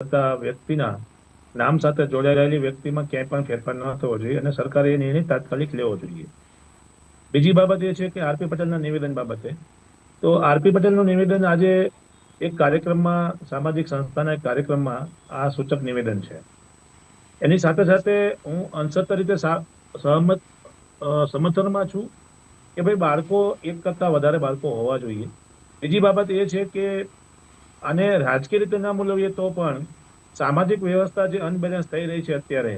કરતા વ્યક્તિના નામ સાથે જોડાયેલી વ્યક્તિમાં ક્યાંય પણ ફેરફાર ન થવો જોઈએ અને સરકારે એ નિર્ણય તાત્કાલિક લેવો જોઈએ. બીજી બાબત એ છે કે આરપી પટેલના નિવેદન બાબતે. તો આરપી પટેલનું નિવેદન આજે એક કાર્યક્રમમાં, સામાજિક સંસ્થાના એક કાર્યક્રમમાં આ સૂચક નિવેદન છે. એની સાથે સાથે હું અંશત રીતે સહમત સમર્થનમાં છું કે ભાઈ બાળકો એક કરતાં વધારે બાળકો હોવા જોઈએ. બીજી બાબત એ છે કે આને રાજકીય રીતે ના મૂલવીએ તો પણ સામાજિક વ્યવસ્થા જે અનબેલેન્સ થઈ રહી છે અત્યારે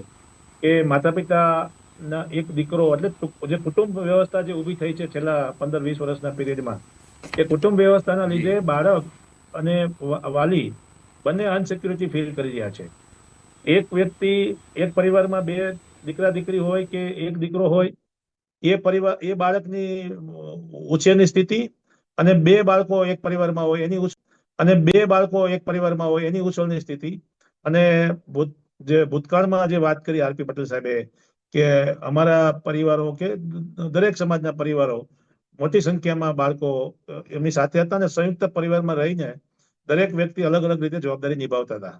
કે માતા પિતાના એક દીકરો એટલે જે કુટુંબ વ્યવસ્થા જે ઊભી થઈ છે છેલ્લા પંદર વીસ વર્ષના પીરિયડમાં એ કુટુંબ વ્યવસ્થાના લીધે બાળક અને વાલી બંને અનસિક્યુરિટી ફીલ કરી રહ્યા છે. એક વ્યક્તિ એક પરિવારમાં બે દીકરા દીકરી હોય કે એક દીકરો હોય એ પરિવાર એ બાળકની ઉછેરની સ્થિતિ અને બે બાળકો એક પરિવારમાં હોય એની ઉછ- અને બે બાળકો એક પરિવારમાં હોય એની ઉછળની સ્થિતિ. અને જે ભૂતકાળમાં જે વાત કરી આરપી પટેલ સાહેબે કે અમારા પરિવારો કે દરેક સમાજના પરિવારો મોટી સંખ્યામાં બાળકો એમની સાથે હતા અને સંયુક્ત પરિવારમાં રહીને દરેક વ્યક્તિ અલગ અલગ રીતે જવાબદારી નિભાવતા હતા.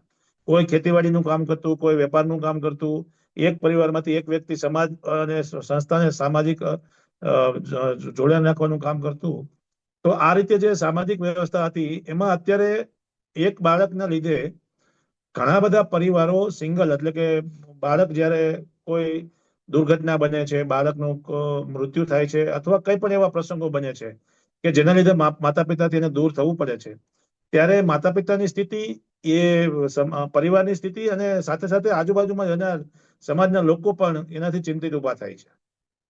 કોઈ ખેતીવાડીનું કામ કરતું, કોઈ વેપારનું કામ કરતું, એક પરિવારમાંથી એક વ્યક્તિ સમાજ અને સંસ્થાને સામાજિક જોડાણ રાખવાનું કામ કરતું તો આ રીતે જે સામાજિક વ્યવસ્થા હતી, એમાં અત્યારે એક બાળકના લીધે ઘણા બધા પરિવારો સિંગલ, એટલે કે બાળક જ્યારે કોઈ દુર્ઘટના બને છે, બાળકનું મૃત્યુ થાય છે, અથવા કઈ પણ એવા પ્રસંગો બને છે, કે જેના લીધે માતા પિતાથી એને દૂર થવું પડે છે, ત્યારે માતા પિતાની સ્થિતિ એ પરિવારની સ્થિતિ અને સાથે સાથે આજુબાજુમાં રહેનાર સમાજના લોકો પણ એનાથી ચિંતિત ઊભા થાય છે.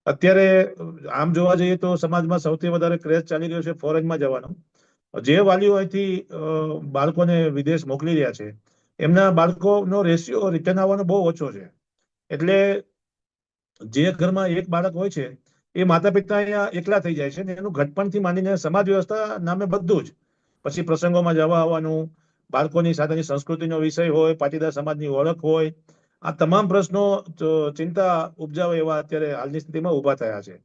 અત્યારે, આમ જોવા જઈએ તો સમાજમાં સૌથી વધારે ક્રેઝ ચાલી રહ્યો છે ફોરેનમાં જવાનો. જે વાલીઓ અહીંથી બાળકોને વિદેશ મોકલી રહ્યા છે, એમના બાળકોનો રેશિયો રિટર્ન આવવાનો બહુ ઓછો છે. એટલે જે ઘરમાં એક બાળક હોય છે, એ માતા પિતા અહીંયા એકલા થઈ જાય છે ને એનું ઘટપણથી માંડીને સમાજ વ્યવસ્થા નામે બધું જ. પછી પ્રસંગોમાં જવા આવવાનું, બાળકોની સાથેની સંસ્કૃતિનો વિષય હોય, પાટીદાર સમાજની ઓળખ હોય આ તમામ પ્રશ્નો ચિંતા ઉપજાવે એવા અત્યારે હાલની સ્થિતિમાં ઊભા થયા છે.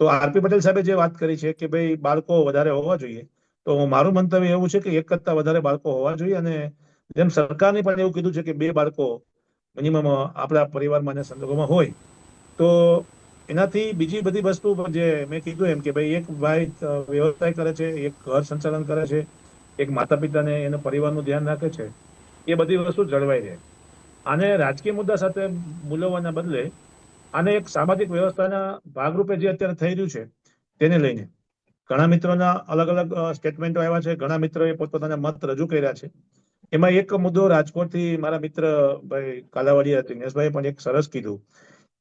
તો આરપી પટેલ સાહેબે જે વાત કરી છે કે ભાઈ બાળકો વધારે હોવા જોઈએ, તો મારું મંતવ્ય એવું છે કે એક કરતા વધારે બાળકો હોવા જોઈએ અને જેમ સરકારને પણ એવું કીધું છે કે બે બાળકો મિનિમમ આપણા પરિવારમાં અને સંજોગોમાં હોય, તો એનાથી બીજી બધી વસ્તુ જે મેં કીધું એમ કે ભાઈ એક ભાઈ વ્યવસાય કરે છે, એક ઘર સંચાલન કરે છે, એક માતા પિતાને એના પરિવારનું ધ્યાન રાખે છે, એ બધી વસ્તુ જળવાઈ રહે. આને રાજકીય મુદ્દા સાથે મૂલવવાના બદલે આને એક સામાજિક વ્યવસ્થાના ભાગરૂપે જે અત્યારે થઈ રહ્યું છે, તેને લઈને ઘણા મિત્રોના અલગ અલગ સ્ટેટમેન્ટો આવ્યા છે. ઘણા મિત્રોએ પોતપોતાના મત રજૂ કર્યા છે. એમાં એક મુદ્દો રાજકોટથી મારા મિત્ર ભાઈ કાલાવાડિયા દિનેશભાઈ પણ એક સરસ કીધું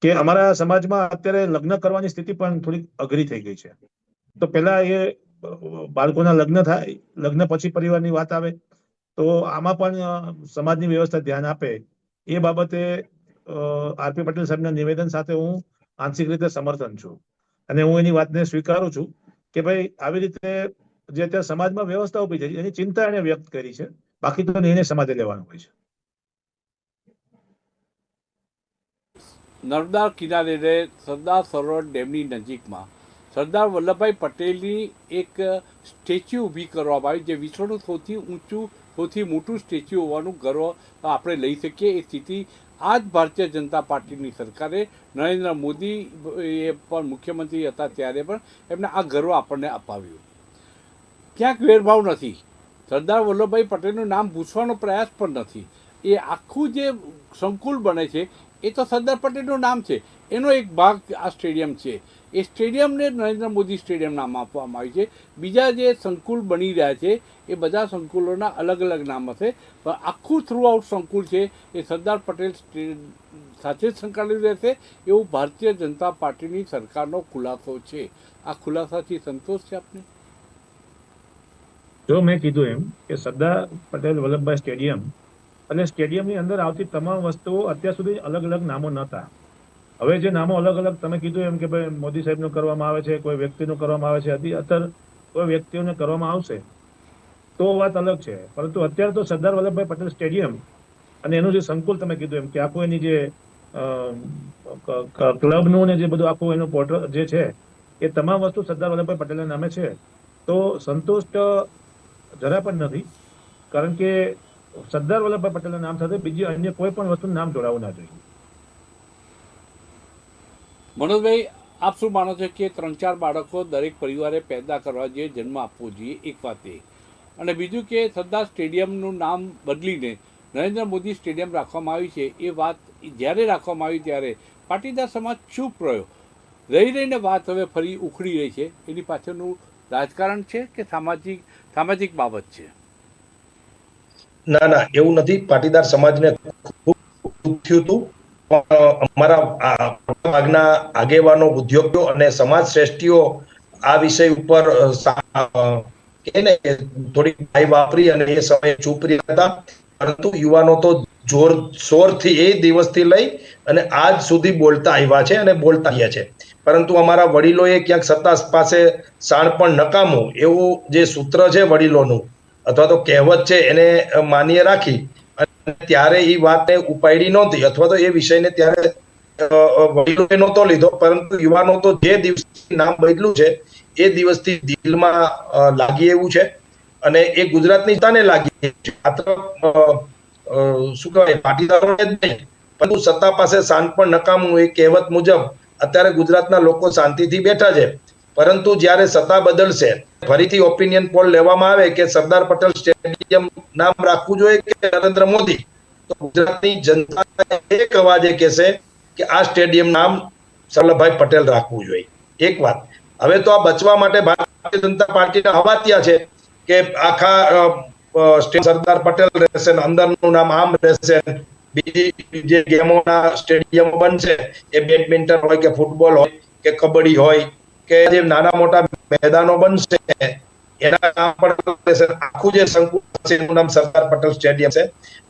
કે અમારા સમાજમાં અત્યારે લગ્ન કરવાની સ્થિતિ પણ થોડીક અઘરી થઈ ગઈ છે. તો પેલા એ બાળકોના લગ્ન થાય, લગ્ન પછી પરિવારની વાત આવે તો આમાં પણ સમાજની વ્યવસ્થા ધ્યાન આપે એ બાબતે આરપી પટેલ સાહેબના નિવેદન સાથે હું આંશિક રીતે સમર્થન છું. અને હું એની વાતને સ્વીકારું છું કે ભાઈ, આવી રીતે જે અત્યારે સમાજમાં વ્યવસ્થા થઈ છે, એની ચિંતા એને વ્યક્ત કરી છે. બાકી તો એને સમાજે લેવાનું હોય છે. નર્મદા કિનારે સરદાર સરોવર ડેમની નજીકમાં સરદાર વલ્લભભાઈ પટેલની એક સ્ટેચ્યુ ઊભી કરવામાં આવી, જે વિશ્વનું સૌથી ઊંચું સૌથી મોટું સ્ટેચ્યુ હોવાનું ગર્વ આપણે લઈ શકીએ. એ સ્થિતિ આ જ ભારતીય જનતા પાર્ટીની સરકારે નરેન્દ્ર મોદી એ પણ મુખ્યમંત્રી હતા ત્યારે પણ એમને આ ગર્વ આપણને અપાવ્યું. ક્યાંક વેરભાવ નથી. સરદાર વલ્લભભાઈ પટેલનું નામ ભૂસવાનો પ્રયાસ પણ નથી. એ આખું જે સંકુલ બને છે, એ તો સરદાર પટેલનું નામ છે. એનો એક ભાગ આ સ્ટેડિયમ છે. એ સ્ટેડિયમને નરેન્દ્ર મોદી સ્ટેડિયમ નામ આપવામાં આવ્યું છે. બીજા જે સંકુલ બની રહ્યા છે, એ બધા સંકુલોના અલગ અલગ નામ હશે. પણ આખું થ્રુ આઉટ સંકુલ છે, એ સરદાર પટેલ સાથે જ સંકળાયેલું રહેશે. એવું ભારતીય જનતા પાર્ટીની સરકારનો ખુલાસો છે. આ ખુલાસાથી સંતોષ છે આપને? જો મેં કીધું એમ કે સરદાર પટેલ વલ્લભભાઈ સ્ટેડિયમ અને સ્ટેડિયમની અંદર આવતી તમામ વસ્તુઓ અત્યાર સુધી અલગ અલગ નામો નહોતા. હવે જે નામો અલગ અલગ તમે કીધું એમ કે ભાઈ મોદી સાહેબનું કરવામાં આવે છે, કોઈ વ્યક્તિનું કરવામાં આવે છે, અતિ અત્યારે કોઈ વ્યક્તિઓને કરવામાં આવશે, તો વાત અલગ છે. પરંતુ અત્યારે તો સરદાર વલ્લભભાઈ પટેલ સ્ટેડિયમ અને એનું જે સંકુલ તમે કીધું એમ કે આખું એની જે ક્લબનું ને જે બધું આખું એનું પોર્ટલ જે છે, એ તમામ વસ્તુ સરદાર વલ્લભભાઈ પટેલના નામે છે. તો સંતુષ્ટ જરા પણ નથી, કારણ કે સરદાર વલ્લભભાઈ પટેલના નામ સાથે બીજી અન્ય કોઈ પણ વસ્તુનું નામ જોડાવવું ના જોઈએ. મનોજભાઈ, આપ શું માનો છો કે ત્રણ ચાર બાળકો દરેક પરિવારે પેદા કરવા જોઈએ જન્મ આપવો જોઈએ, એક વાત? એ અને બીજું કે સરદાર સ્ટેડિયમનું નામ બદલીને નરેન્દ્ર મોદી સ્ટેડિયમ રાખવામાં આવ્યું છે, એ વાત જ્યારે રાખવામાં આવી ત્યારે પાટીદાર સમાજ ચૂપ રહ્યો. રહી રહીને વાત હવે ફરી ઉખડી રહી છે. એની પાછળનું રાજકારણ છે કે સામાજિક સામાજિક બાબત છે? ના ના, એવું નથી. પાટીદાર સમાજને ખૂબ થયું હતું. અમારા ભાગના આગેવાનો, ઉદ્યોગો અને સમાજ શ્રેષ્ઠીઓ આ વિષય ઉપર ને થોડી ભાઈ વાપરી અને એ સમયે ચૂપ હતા. પરંતુ યુવાનો તો જોર, શોરથી એ દિવસથી લઈ અને આજ સુધી બોલતા આવ્યા છે અને બોલતા આવ્યા છે. પરંતુ અમારા વડીલોએ ક્યાંક સત્તા પાસે શાણ પણ નકામું. એવું જે સૂત્ર છે વડીલોનું, અથવા તો કહેવત છે, એને માન્ય રાખી ત્યારે એ વાતને ઉપાડી નહોતી, અથવા તો એ વિષયને ત્યારે વડીલોએ નહોતો લીધો, પરંતુ યુવાનો તો જે દિવસથી નામ બદલ્યું છે, એ દિવસથી દિલમાં લાગી એવું છે. અને એ ગુજરાતની જનતાને લાગી છે. માત્ર શું કહેવાય, પાટીદારોને જ નહીં, પરંતુ સત્તા પાસે શાંત પણ નકામું એ કહેવત મુજબ અત્યારે ગુજરાતના લોકો શાંતિથી બેઠા છે. પરંતુ જ્યારે સત્તા બદલશે, ફરીથી ઓપિનિયન પોલ લેવામાં આવે કે સરદાર પટેલ સ્ટેડિયમ નામ રાખવું જોઈએ કે નરેન્દ્ર મોદી, તો ગુજરાતની જનતા એક અવાજે કહેશે કે આ સ્ટેડિયમ નામ સરલભાઈ પટેલ રાખવું જોઈએ. એક વાત. હવે તો આ બચવા માટે ભારતીય જનતા પાર્ટીના હવા ત્યાં છે કે આખા સરદાર પટેલ રહેશે અંદરનું નામ આમ રહેશે બીજી જે ગેમોના સ્ટેડિયમ બનશે, એ બેડમિન્ટન હોય કે ફૂટબોલ હોય કે કબડ્ડી હોય કે જે નાના મોટા મેદાનો બનશે, એના નામ પણ આખું જે સંકુલ છે, એનું નામ સરદાર પટેલ સ્ટેડિયમ છે.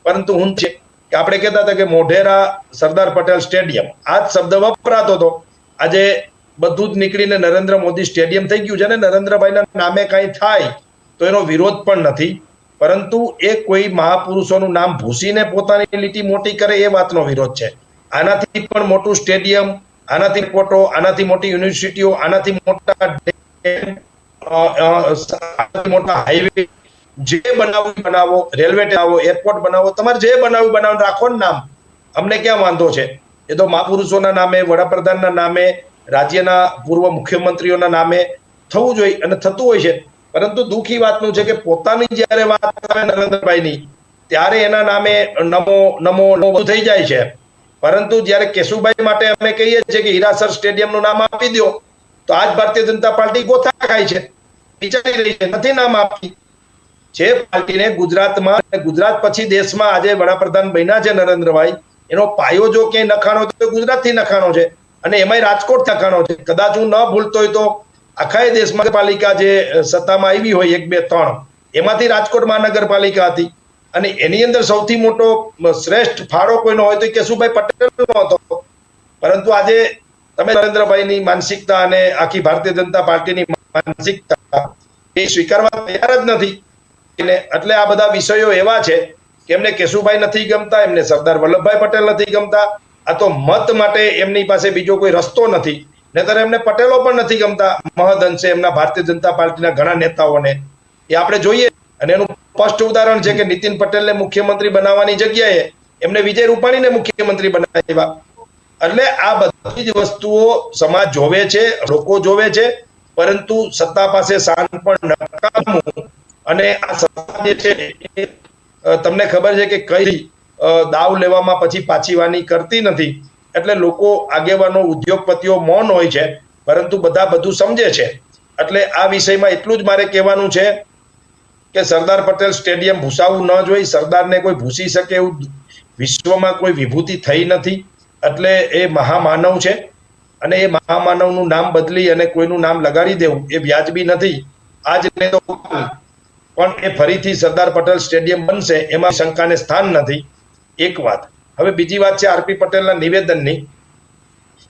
પરંતુ હું છે કે આપણે કહેતા હતા કે મોઢેરા સરદાર પટેલ સ્ટેડિયમ, આ જ શબ્દ વપરાતો હતો. આજે બધું જ નીકળીને નરેન્દ્ર મોદી સ્ટેડિયમ થઈ ગયું છે ને નરેન્દ્રભાઈના નામે કાંઈ થાય, તો એનો વિરોધ પણ નથી. પરંતુ એ કોઈ મહાપુરુષોનું નામ ભૂસીને પોતાની લીટી મોટી કરે એ વાતનો વિરોધ છે. આનાથી પણ મોટું સ્ટેડિયમ આનાથી મોટો આનાથી મોટી યુનિવર્સિટીઓ, આનાથી મોટા મોટા હાઈવે, જે બનાવવું બનાવો, રેલવે બનાવો, એરપોર્ટ બનાવો, તમારે જે બનાવવું બનાવો, રાખો ને નામ. અમને ક્યાં વાંધો છે? એ તો મહાપુરુષોના નામે, વડાપ્રધાનના નામે, રાજ્યના પૂર્વ મુખ્યમંત્રીઓના નામે થવું જોઈએ અને થતું હોય છે. પરંતુ દુઃખી વાતનું છે કે પોતાની જ્યારે વાત આવે નરેન્દ્રભાઈની, ત્યારે એના નામે નમો નમો નમો થઈ જાય છે. પરંતુ જ્યારે કેશુભાઈ માટે અમે કહીએ છીએ કે હીરાસર સ્ટેડિયમનું નામ આપી દો તો આજ ભારતીય જનતા પાર્ટી ગોથા ખાય છે, વિચારી રહી છે, નથી નામ આપતી જે પાર્ટીને ગુજરાતમાં ગુજરાત પછી દેશમાં આજે વડાપ્રધાન બન્યા છે નરેન્દ્રભાઈ, એનો પાયો જો ક્યાંય નખાણો તો ગુજરાતથી નખાણો છે અને એમાંય રાજકોટ નખાણો છે. કદાચ હું ન ભૂલતો હોય તો આખા દેશમાં પાલિકા જે સત્તામાં આવી હોય એક બે ત્રણ, એમાંથી રાજકોટ મહાનગરપાલિકા હતી. અને એની અંદર સૌથી મોટો શ્રેષ્ઠ ફાળો કોઈનો હોય તો કેશુભાઈ પટેલનો હતો. પરંતુ આજે તમે નરેન્દ્રભાઈની માનસિકતા અને આખી ભારતીય જનતા પાર્ટીની માનસિકતા એ સ્વીકારવા તૈયાર જ નથી. એટલે આ બધા વિષયો એવા છે કે એમને કેશુભાઈ નથી ગમતા, એમને સરદાર વલ્લભભાઈ પટેલ નથી ગમતા. આ તો મત માટે એમની પાસે બીજો કોઈ રસ્તો નથી. નહીતર એમને પટેલો પણ નથી ગમતા. મહદ અંશે એમના ભારતીય જનતા પાર્ટીના ઘણા નેતાઓને. એ આપણે જોઈએ અને એનું સ્પષ્ટ ઉદાહરણ છે કે નીતિન પટેલને મુખ્યમંત્રી બનાવવાની જગ્યાએ એમને વિજય રૂપાણીને મુખ્યમંત્રી બનાવ્યા. એટલે આ બધી જ વસ્તુઓ સમાજ જોવે છે, લોકો જોવે છે, પરંતુ સત્તા પાસે શાન પણ નકામું અને આ સત્તા જે છે તમને ખબર છે કે કઈ દાવ લેવામાં પછી પાછી વાની કરતી નથી. એટલે લોકો આગેવાનો, ઉદ્યોગપતિઓ મૌન હોય છે, પરંતુ બધા બધું સમજે છે. એટલે આ વિષયમાં એટલું જ મારે કહેવાનું છે કે સરદાર પટેલ સ્ટેડિયમ ભૂસાવું ન જોઈ સરદારને કોઈ ભૂસી શકે એવું વિશ્વમાં કોઈ વિભૂતિ થઈ નથી. એટલે એ મહામાનવ છે. અને એ મહામાનવનું નામ બદલી અને કોઈનું નામ લગાડી દેવું એ વ્યાજબી નથી. આજ ને તો પણ એ ફરીથી સરદાર પટેલ સ્ટેડિયમ બનશે, એમાં શંકાને સ્થાન નથી. એક વાત. હવે બીજી વાત છે આરપી પટેલના નિવેદનની.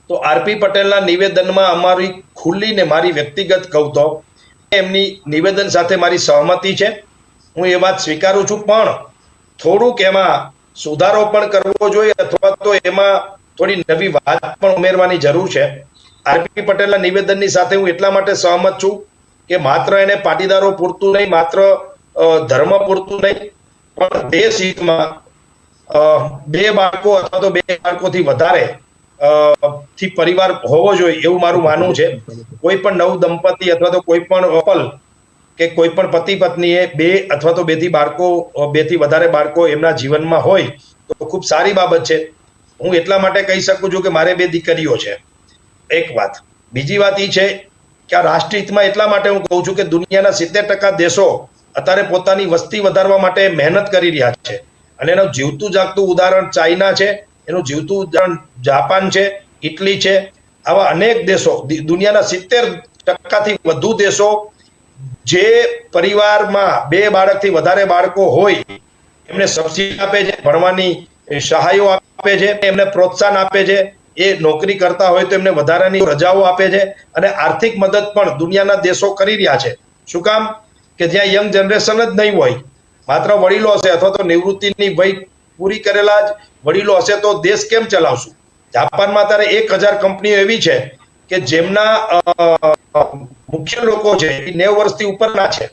તો આરપી પટેલના નિવેદનમાં અમારી ખુલ્લીને મારી વ્યક્તિગત કહું તો એમની નિવેદન સાથે મારી સહમતિ છે. હું એ વાત સ્વીકારું છું, પણ થોડુંક એમાં સુધારો પણ કરવો જોઈએ અથવા તો એમાં થોડી નવી વાત પણ ઉમેરવાની જરૂર છે. આરપી પટેલના નિવેદનની સાથે હું એટલા માટે સહમત છું કે માત્ર એને પાટીદારો પૂરતું નહીં, માત્ર ધર્મ પૂરતું નહીં, પણ દેશ હિતમાં બે બાળકો અથવા તો બે બાળકોથી વધારે થી પરિવાર હોવો જોઈએ એવું મારું માનવું છે. કોઈ પણ નવ દંપતી અથવા તો કોઈ પણ કપલ કે કોઈ પણ પતિ પત્નીએ બે અથવા તો બેથી બાળકો બેથી વધારે બાળકો એમના જીવનમાં હોય તો ખૂબ સારી બાબત છે. હું એટલા માટે કહી શકું છું કે મારે બે દીકરીઓ છે. એક વાત. બીજી વાત એ છે કે આ રાષ્ટ્રહિતમાં એટલા માટે હું કહું છું કે દુનિયાના સિત્તેર ટકા દેશો અત્યારે પોતાની વસ્તી વધારવા માટે મહેનત કરી રહ્યા છે. અને એનું જીવતું જાગતું ઉદાહરણ ચાઇના છે. એનું જીવતું ઉદાહરણ જાપાન છે, ઇટલી છે, આવા અનેક દેશો દુનિયાના સિત્તેર ટકાથી વધુ દેશો જે પરિવારમાં બે બાળકથી વધારે બાળકો હોય, એમને સબસિડી આપે છે, ભણવાની સહાયો આપે છે, એમને પ્રોત્સાહન આપે છે, એ નોકરી કરતા હોય તો એમને વધારાની રજાઓ આપે છે અને આર્થિક મદદ પણ દુનિયાના દેશો કરી રહ્યા છે. શું કામ? કે જ્યાં યંગ જનરેશન જ નહીં હોય, માત્ર વડીલો હશે અથવા તો નિવૃત્તિની વય પૂરી કરેલા જ વડીલો હશે તો દેશ કેમ ચલાવશું? જાપાનમાં અત્યારે એક હજાર કંપનીઓ એવી છે કે જેમના મુખ્ય લોકો છે એ નેવ વર્ષથી ઉપરના છે.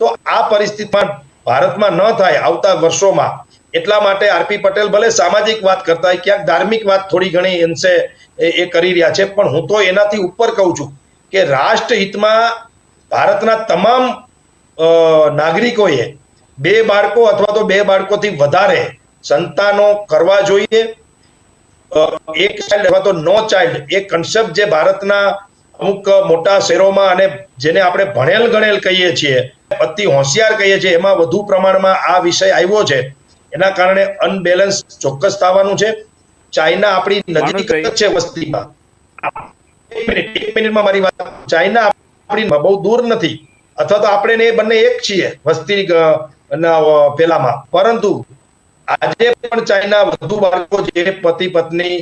તો આ પરિસ્થિતિમાં ભારતમાં ન થાય આવતા વર્ષોમાં, એટલા માટે આરપી પટેલ ભલે સામાજિક વાત કરતા હોય, ક્યાંક ધાર્મિક વાત થોડી ઘણી અંશે એ કરી રહ્યા છે, પણ હું તો એનાથી ઉપર કહું છું કે રાષ્ટ્રહિતમાં ભારતના તમામ નાગરિકોએ બે બાળકો અથવા તો બે બાળકોથી વધારે સંતાનો કરવા જોઈએ. એક ચાઇલ્ડ અથવા તો નો ચાઇલ્ડ એ કન્સેપ્ટ જે ભારતના અમુક મોટા શહેરોમાં અને જેને આપણે ભણેલ ગણેલ કહીએ છીએ અતિ હોશિયાર કહીએ છીએ એમાં વધુ પ્રમાણમાં આ વિષય આવ્યો છે. એના કારણે અનબેલેન્સ ચોક્કસ થવાનું છે. ચાઇના આપણી નજીક છે વસ્તીમાં. એક મિનિટ એક મિનિટમાં મારી વાત ચાઇના આપણી બહુ દૂર નથી. અથવા તો આપણે એ બંને એક છીએ વસ્તી પેલામાં. પરંતુ આજે પણ ચાઇના વધુ બાળકો જે પતિ, પત્ની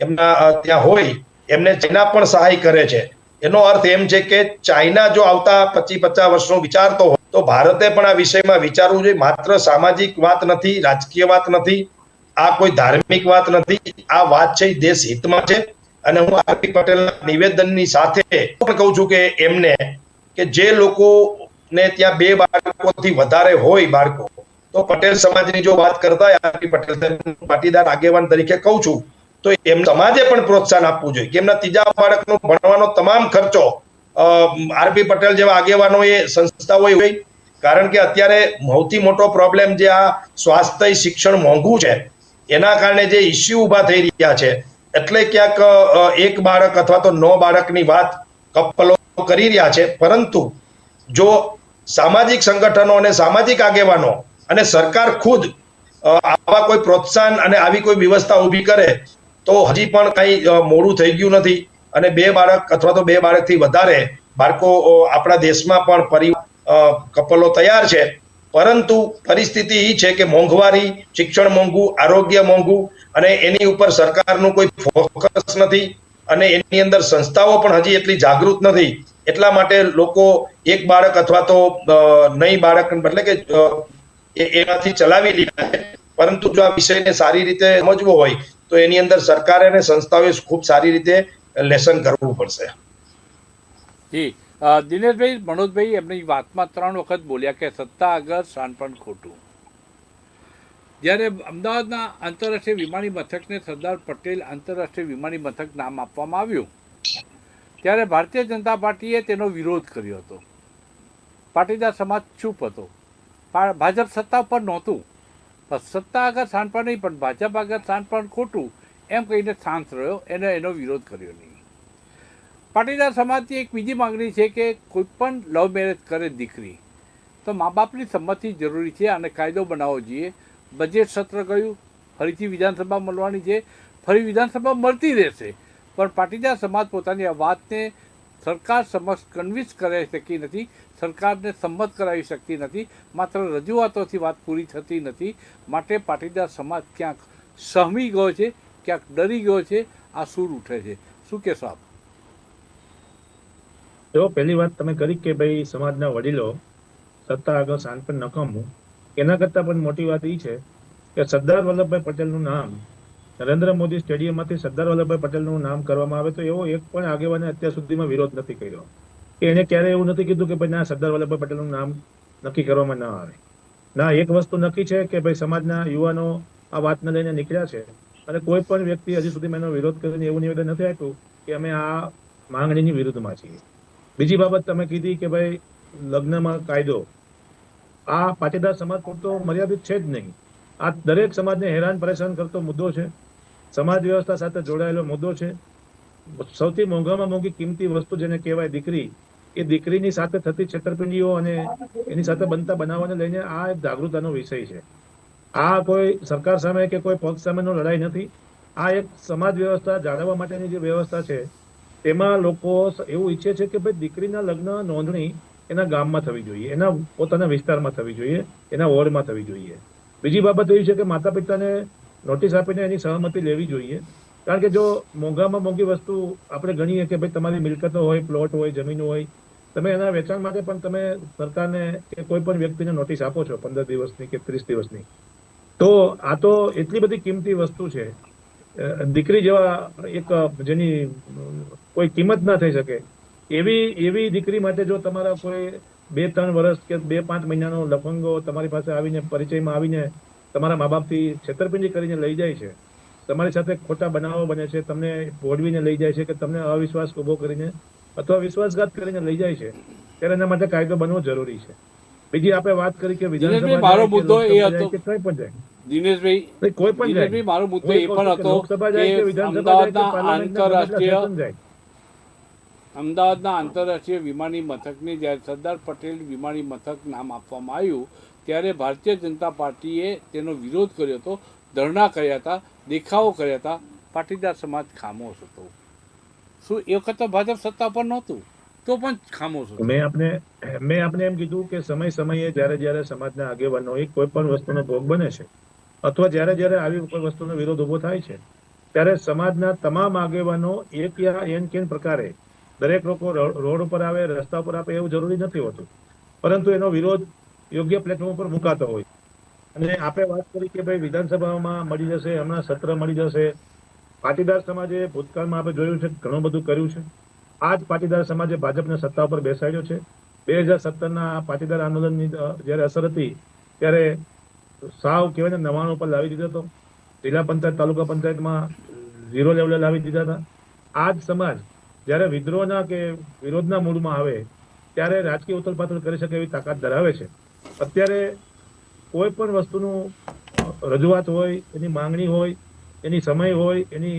એમના ત્યાં હોય, એમને ચાઇના પણ સહાય કરે છે. એનો અર્થ એમ છે કે ચાઇના જો આવતા પચીસ પચાસ વર્ષનો વિચારતો હોય, તો ભારતે પણ આ વિષયમાં વિચારવું જોઈએ. માત્ર સામાજિક વાત નથી, રાજકીય વાત નથી, આ કોઈ ધાર્મિક વાત નથી. આ વાત છે દેશ હિતમાં છે. અને હું આરપી પટેલના નિવેદનની સાથે પણ કહું છું કે એમને કે જે લોકોને ત્યાં બે બાળકોથી વધારે હોય બાળકો તો પટેલ સમાજની જો વાત કરતા આરપી પટેલ પાટીદાર આગેવાન તરીકે કહું છું, તો એમ સમાજે પણ પ્રોત્સાહન આપવું જોઈએ. કે એમના ત્રીજા બાળકનો ભણવાનો તમામ ખર્ચો આરપી પટેલ જેવા આગેવાનોએ, સંસ્થાઓએ હોય. કારણ કે અત્યારે સૌથી મોટો પ્રોબ્લેમ જે આ સ્વાસ્થ્ય, શિક્ષણ મોંઘું છે, એના કારણે જે ઇસ્યુ ઊભા થઈ રહ્યા છે, એટલે ક્યાંક એક બાળક અથવા તો નો બાળકની વાત કપલો કરી રહ્યા છે. પરંતુ જો સામાજિક સંગઠનો અને સામાજિક આગેવાનો અને સરકાર ખુદ આવા કોઈ પ્રોત્સાહન અને આવી કોઈ વ્યવસ્થા ઊભી કરે, તો હજી પણ કંઈ મોડું થઈ ગયું નથી. અને બે બાળક અથવા તો બે બાળકથી વધારે બાળકો આપણા દેશમાં પણ કપલો તૈયાર છે. પરંતુ પરિસ્થિતિ એ છે કે મોંઘવારી, શિક્ષણ મોંઘું, આરોગ્ય મોંઘું અને એની ઉપર સરકારનું કોઈ ફોકસ નથી અને એની અંદર સંસ્થાઓ પણ હજી એટલી જાગૃત નથી. એટલા માટે લોકો એક બાળક અથવા તો નહીં બાળક એટલે કે એ- એનાથી ચલાવી લીધા છે. પરંતુ જો આ વિષયને સારી રીતે સમજવો હોય, તો એની અંદર સરકારે અને સંસ્થાઓએ ખૂબ સારી રીતે લેસન કરવું પડશે. જી. દિનેશભાઈ, મનોજભાઈ, એમની વાતમાં ત્રણ વખત બોલ્યા કે સત્તા આગળ શાનપણ ખોટું. જ્યારે અમદાવાદના આંતરરાષ્ટ્રીય વિમાની મથકને સરદાર પટેલ આંતરરાષ્ટ્રીય વિમાની મથક નામ આપવામાં આવ્યું, ત્યારે ભારતીય જનતા પાર્ટીએ તેનો વિરોધ કર્યો હતો. પાટીદાર સમાજ ચૂપ હતો. ભાજપ સત્તા ઉપર નહોતું. પણ સત્તા આગળ સાંડપણ નહીં, પણ ભાજપ આગળ સાંડપણ ખોટું એમ કહીને શાંત રહ્યો, એને એનો વિરોધ કર્યો નહીં. પાટીદાર સમાજની એક બીજી માંગણી છે કે કોઈ પણ લવ મેરેજ કરે દીકરી, તો મા બાપની સંમતિ જરૂરી છે અને કાયદો બનાવવો જોઈએ. બજેટ સત્ર ગયું, ફરીથી વિધાનસભા મળવાની છે. ફરી વિધાનસભા મળતી રહેશે, પણ પાટીદાર સમાજ પોતાની આ વાતને સરકાર સમક્ષ કન્વિન્સ કરાવી શકી નથી, સરકારને સંમત કરાવી શકતી નથી, માત્ર રજૂઆતોથી વાત પૂરી થતી નથી. માટે પાટીદાર સમાજ ક્યાંક સહમી ગયો છે, ક્યાંક ડરી ગયો છે, આ સૂર ઉઠે છે. શું કહેશો આપ? જો પહેલી વાત તમે કરી કે ભાઈ સમાજના વડીલો સત્તા આગળ શાનપણ નકામું એના કરતાં પણ મોટી વાત એ છે કે સરદાર વલ્લભભાઈ પટેલનું નામ નરેન્દ્ર મોદી સ્ટેડિયમમાંથી સરદાર વલ્લભભાઈ પટેલનું નામ કરવામાં આવે તો એવો એક પણ આગેવાને અત્યાર સુધીમાં વિરોધ નથી કર્યો. કે એને ક્યારેય એવું નથી કીધું કે ભાઈ ના, સરદાર વલ્લભભાઈ પટેલનું નામ નક્કી કરવામાં ના આવે. ના, એક વસ્તુ નક્કી છે કે ભાઈ સમાજના યુવાનો આ વાતને લઈને નીકળ્યા છે અને કોઈ પણ વ્યક્તિ હજી સુધી એનો વિરોધ કરીને એવું નિવેદન નથી આપ્યું કે અમે આ માંગણીની વિરુદ્ધમાં છીએ. બીજી બાબત તમે કીધી કે ભાઈ લગ્નમાં કાયદો. આ પાટીદાર સમાજ પૂરતો મર્યાદિત છે જ નહીં. આ દરેક સમાજને હેરાન પરેશાન કરતો મુદ્દો છે. સમાજ વ્યવસ્થા સાથે જોડાયેલો મુદ્દો છે. સૌથી મોંઘામાં મોંઘી કિંમતી વસ્તુ જેને કહેવાય દીકરી, એ દીકરીની સાથે થતી છેતરપિંડીઓ અને એની સાથે બનતા બનાવવાને લઈને આ એક જાગૃતતાનો વિષય છે. આ કોઈ સરકાર સામે કે કોઈ પક્ષ સામેનો લડાઈ નથી. આ એક સમાજ વ્યવસ્થા જાળવવા માટેની જે વ્યવસ્થા છે, તેમાં લોકો એવું ઈચ્છે છે કે ભાઈ દીકરીના લગ્ન નોંધણી એના ગામમાં થવી જોઈએ, એના પોતાના વિસ્તારમાં થવી જોઈએ, એના વોર્ડમાં થવી જોઈએ. બીજી બાબત એવી છે કે માતા પિતાને નોટિસ આપીને એની સહમતી લેવી જોઈએ. કારણ કે જો મોંઘામાં મોંઘી વસ્તુ આપણે ગણીએ કે ભાઈ તમારી મિલકતો હોય પ્લોટ હોય, જમીન હોય, તમે એના વેચાણ માટે પણ તમે સરકારને કે કોઈ પણ વ્યક્તિને નોટિસ આપો છો પંદર દિવસની કે ત્રીસ દિવસની. તો આ તો એટલી બધી કિંમતી વસ્તુ છે. દીકરી જેવા એક, જેની કોઈ કિંમત ના થઈ શકે, એવી એવી દીકરી માટે જો તમારા કોઈ બે, ત્રણ વર્ષ કે બે, પાંચ મહિનાનો લફંગો તમારી પાસે આવીને પરિચયમાં આવીને તમારા મા બાપથી છેતરપિંડી કરીને લઈ જાય છે. તમારી સાથે ખોટા બનાવો બને છે. તમને ભોળવીને લઈ જાય છે કે તમને અવિશ્વાસ ઊભો કરીને અથવા વિશ્વાસઘાત કરીને લઈ જાય છે. ત્યારે એના માટે કાયદો બનવો જરૂરી છે. બીજી આપણે વાત કરી કે વિધાનસભા મારો મુદ્દો એ હતો. કે કંઈ પણ જાય. દિનેશભાઈ કોઈ પણ જાય. મારો મુદ્દો એ પણ હતો લોકસભા જાય કે કે વિધાનસભા જાય કે અમદાવાદના પાર્લામેન્ટના ગમે એટલા આંતરરાષ્ટ્રીય અમદાવાદના આંતરરાષ્ટ્રીય વિમાની મથકને જ્યારે સરદાર પટેલ વિમાની મથક નામ આપવામાં આવ્યું ત્યારે ભારતીય જનતા પાર્ટીએ તેનો વિરોધ કર્યો હતો, ધરણા કર્યા હતા, દેખાવો કર્યા હતા. પાટીદાર સમાજ ખામોશ હતો. શું એ વખત ભાજપ સત્તા પર નહોતું? તો પણ ખામોશ હતો. મેં આપને મેં આપને એમ કીધું કે સમય સમયે જ્યારે જ્યારે સમાજના આગેવાનો એક કોઈ પણ વસ્તુનો ભોગ બને છે, અથવા જ્યારે જ્યારે આવી કોઈ વસ્તુનો વિરોધ ઊભો થાય છે, ત્યારે સમાજના તમામ આગેવાનો એક યા એન કેન પ્રકારે દરેક લોકો રોડ ઉપર આવે, રસ્તા ઉપર આવે એવું જરૂરી નથી હોતું. પરંતુ એનો વિરોધ યોગ્ય પ્લેટફોર્મ પર મુકાતો હોય. અને આપણે વાત કરી કે ભાઈ વિધાનસભામાં મળી જશે, હમણાં સત્ર મળી જશે. પાટીદાર સમાજે ભૂતકાળમાં આપણે જોયું છે, ઘણું બધું કર્યું છે. આ જ પાટીદાર સમાજે ભાજપને સત્તા ઉપર બેસાડ્યો છે. બે હજાર સત્તરના પાટીદાર આંદોલનની જ્યારે અસર હતી, ત્યારે સાવ કહેવાય ને નવાણું ઉપર લાવી દીધો હતો. જિલ્લા પંચાયત, તાલુકા પંચાયતમાં ઝીરો લેવલે લાવી દીધા હતા. આ જ સમાજ જ્યારે વિદ્રોહના કે વિરોધના મૂળમાં આવે, ત્યારે રાજકીય ઉથલપાથલ કરી શકે એવી તાકાત ધરાવે છે. અત્યારે કોઈ પણ વસ્તુનું રજૂઆત હોય એની માંગણી હોય એની સમય હોય એની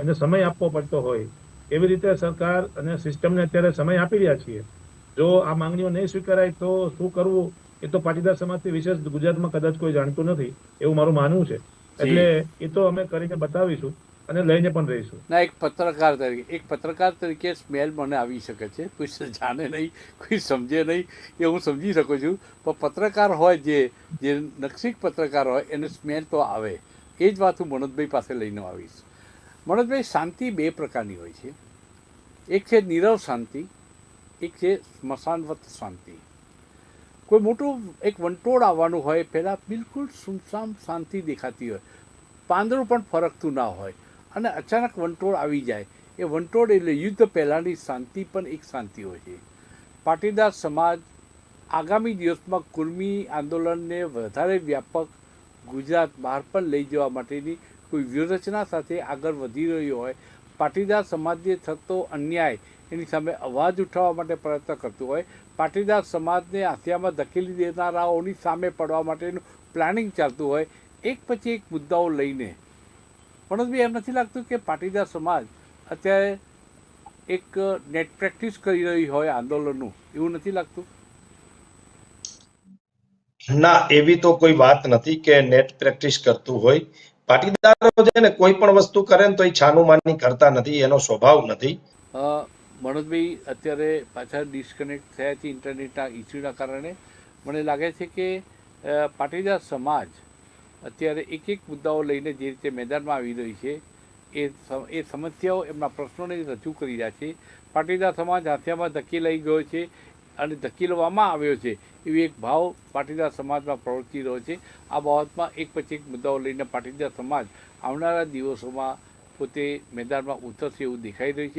એને સમય આપવો પડતો હોય એવી રીતે સરકાર અને સિસ્ટમને અત્યારે સમય આપી રહ્યા છીએ. જો આ માંગણીઓ નહીં સ્વીકારાય તો શું કરવું? એ તો પાટીદાર સમાજથી વિશેષ ગુજરાતમાં કદાચ કોઈ જાણતું નથી એવું મારું માનવું છે. એટલે એ તો અમે કરીને બતાવીશું. અને લઈને પણ રહીશું. ના, એક પત્રકાર તરીકે, એક પત્રકાર તરીકે સ્મેલ મને આવી શકે છે. કોઈ જાણે નહીં, કોઈ સમજે નહીં, એ હું સમજી શકું છું. પણ પત્રકાર હોય જે જે નક્ષિક પત્રકાર હોય, એને સ્મેલ તો આવે. એ જ વાત હું મનોજભાઈ પાસે લઈને આવીશ. મનોજભાઈ, શાંતિ બે પ્રકારની હોય છે. એક છે નીરવ શાંતિ, એક છે સ્મશાનવત શાંતિ. કોઈ મોટું એક વંટોળ આવવાનું હોય, પહેલાં બિલકુલ સુમસામ શાંતિ દેખાતી હોય. પાંદડું પણ ફરકતું ના હોય. અને અચાનક વંટોળ આવી જાય. એ વંટોળ એટલે યુદ્ધ પહેલાંની શાંતિ પણ એક શાંતિ હોય છે. પાટીદાર સમાજ આગામી દિવસમાં કુર્મી આંદોલનને વધારે વ્યાપક ગુજરાત બહાર પણ લઈ જવા માટેની કોઈ વ્યૂહરચના સાથે આગળ વધી રહ્યો હોય, પાટીદાર સમાજને થતો અન્યાય એની સામે અવાજ ઉઠાવવા માટે પ્રયત્ન કરતું હોય, પાટીદાર સમાજને હથિયામાં ધકેલી દેનારાઓની સામે પડવા માટેનું પ્લાનિંગ ચાલતું હોય, એક પછી એક મુદ્દાઓ લઈને મનોજભાઈ એમ નથી લાગતું કે પાટીદાર સમાજ અત્યારે એક નેટ પ્રેક્ટિસ કરી રહી હોય આંદોલનનું. એવું નથી લાગતું? ના એવી તો કોઈ વાત નથી કે નેટ પ્રેક્ટિસ કરતું હોય. પાટીદારો છે ને કોઈ પણ વસ્તુ કરે ને તો એ છાનું માની કરતા નથી એનો સ્વભાવ નથી. મનોજભાઈ અત્યારે પાછા ડિસ્કનેક્ટ થયા છે ઇન્ટરનેટના ઇસ્યુના કારણે. મને લાગે છે કે પાટીદાર સમાજ અત્યારે એક એક મુદ્દાઓ લઈને જે રીતે મેદાનમાં આવી રહી છે, એ એ સમસ્યાઓ એમના પ્રશ્નોને રજૂ કરી રહ્યા છે. પાટીદાર સમાજ હાથિયામાં ધકેલાઈ ગયો છે અને ધકેલવામાં આવ્યો છે એવી એક ભાવ પાટીદાર સમાજમાં પ્રવર્તી રહ્યો છે. આ બાબતમાં એક પછી એક મુદ્દાઓ લઈને પાટીદાર સમાજ આવનારા દિવસોમાં પોતે મેદાનમાં ઉતરશે એવું દેખાઈ રહ્યું છે.